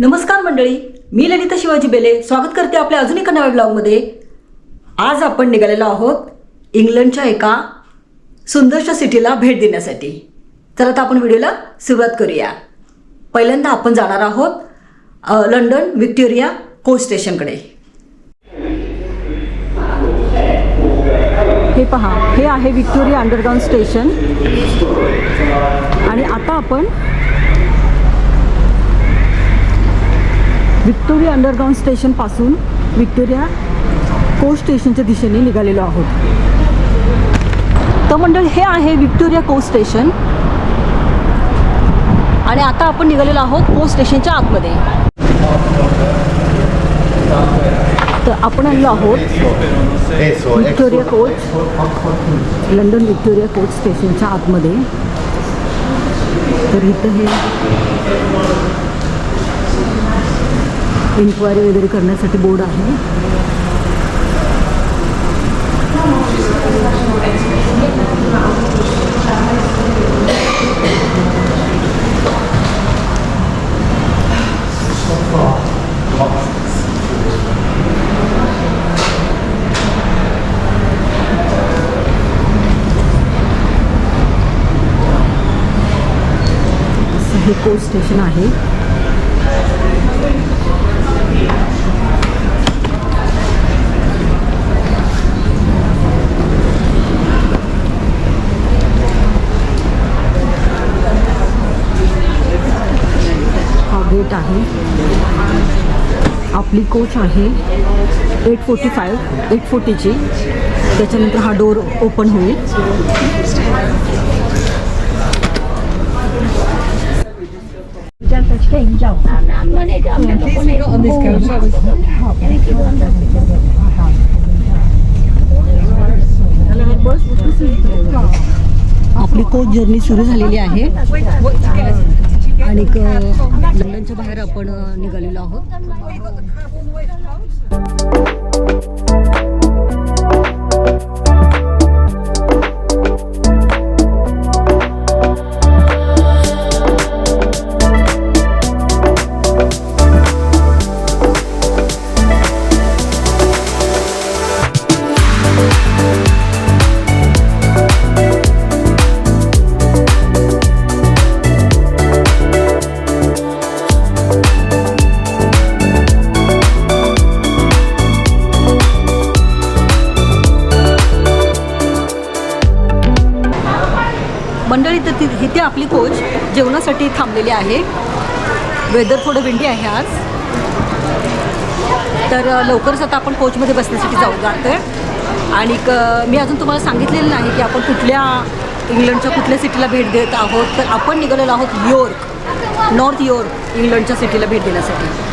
नमस्कार मंडळी मी ललिता शिवाजी बेले स्वागत करते आपल्या अजून एका नव्या ब्लॉगमध्ये आज आपण निघालेलो आहोत इंग्लंडच्या एका सुंदरशा सिटीला भेट देण्यासाठी. तर आता आपण व्हिडिओला सुरुवात करूया. पहिल्यांदा आपण जाणार आहोत लंडन व्हिक्टोरिया कोच स्टेशनकडे. हे पहा हे आहे व्हिक्टोरिया अंडरग्राऊंड स्टेशन. आणि आता आपण व्हिक्टोरिया अंडरग्राऊंड स्टेशनपासून व्हिक्टोरिया कोस्ट स्टेशनच्या दिशेने निघालेलो आहोत. तर मंडळ हे आहे व्हिक्टोरिया कोस्ट स्टेशन. आणि आता आपण निघालेलो आहोत कोस्ट स्टेशनच्या आतमध्ये. तर आपण आणलो आहोत Victoria Victoria coach London Victoria coach स्टेशनच्या आतमध्ये. तर इथं हे इन्क्वायरी वगैरे करण्यासाठी बोर्ड आहे. हे स्टेशन आहे. आहे. आपली कोच आहे. एट फोर्टी फाईव्ह एट फोर्टीची त्याच्यानंतर हा डोर ओपन होईल. आपली कोच जर्नी सुरू झालेली आहे. आणि लंडनच्या बाहेर आपण निघालेलो आहोत. ति- इथे आपली कोच जेवणासाठी थांबलेली आहे. वेदर थोडं विंडी आहे आज. तर लवकरच आता आपण कोचमध्ये बसण्यासाठी जाऊ जातोय. आणि क- मी अजून तुम्हाला सांगितलेलं नाही की आपण कुठल्या इंग्लंडच्या कुठल्या सिटीला भेट देत आहोत. तर आपण निघालेलो आहोत यॉर्क नॉर्थ यॉर्क इंग्लंडच्या सिटीला भेट देण्यासाठी.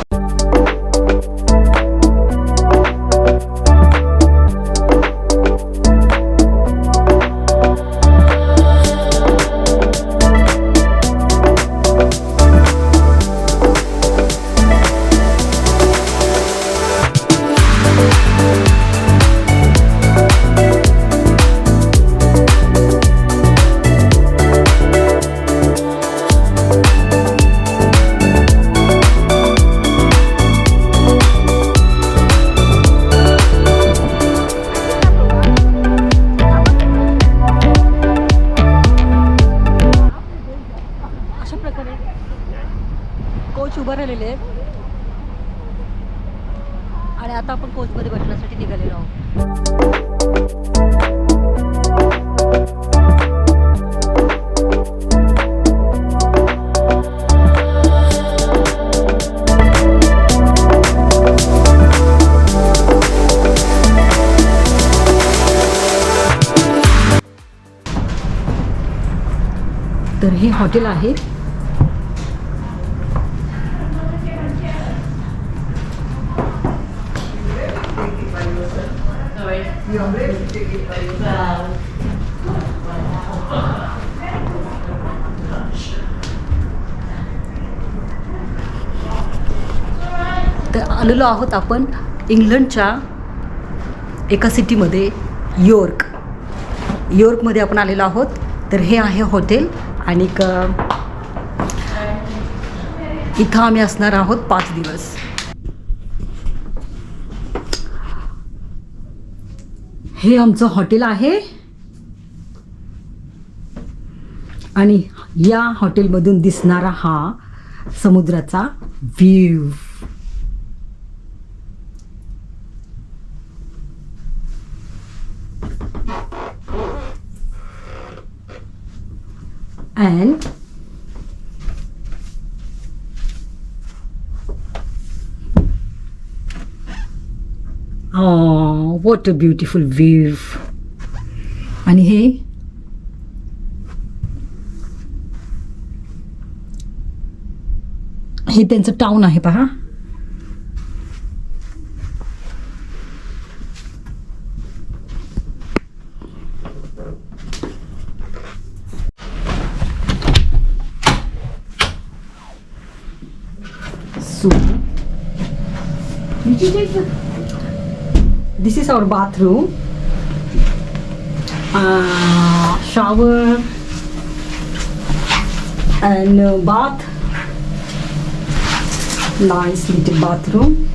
आणि आता आपण कोचमध्ये बसण्यासाठी निघालेलो आहोत. तर हे हॉटेल आहे आलेलो आहोत आपण इंग्लंडच्या एका सिटीमध्ये योर्क. योर्कमध्ये आपण आलेलो आहोत. तर हे आहे हॉटेल आणि इथं आम्ही असणार आहोत पाच दिवस. हे आमचं हॉटेल आहे. आणि या हॉटेलमधून दिसणारा हा समुद्राचा view. and oh what a beautiful view आणि हे हे त्यांचं टाउन आहे पहा Did you take the? This is our bathroom. Uh, shower and uh, bath. Nice little bathroom.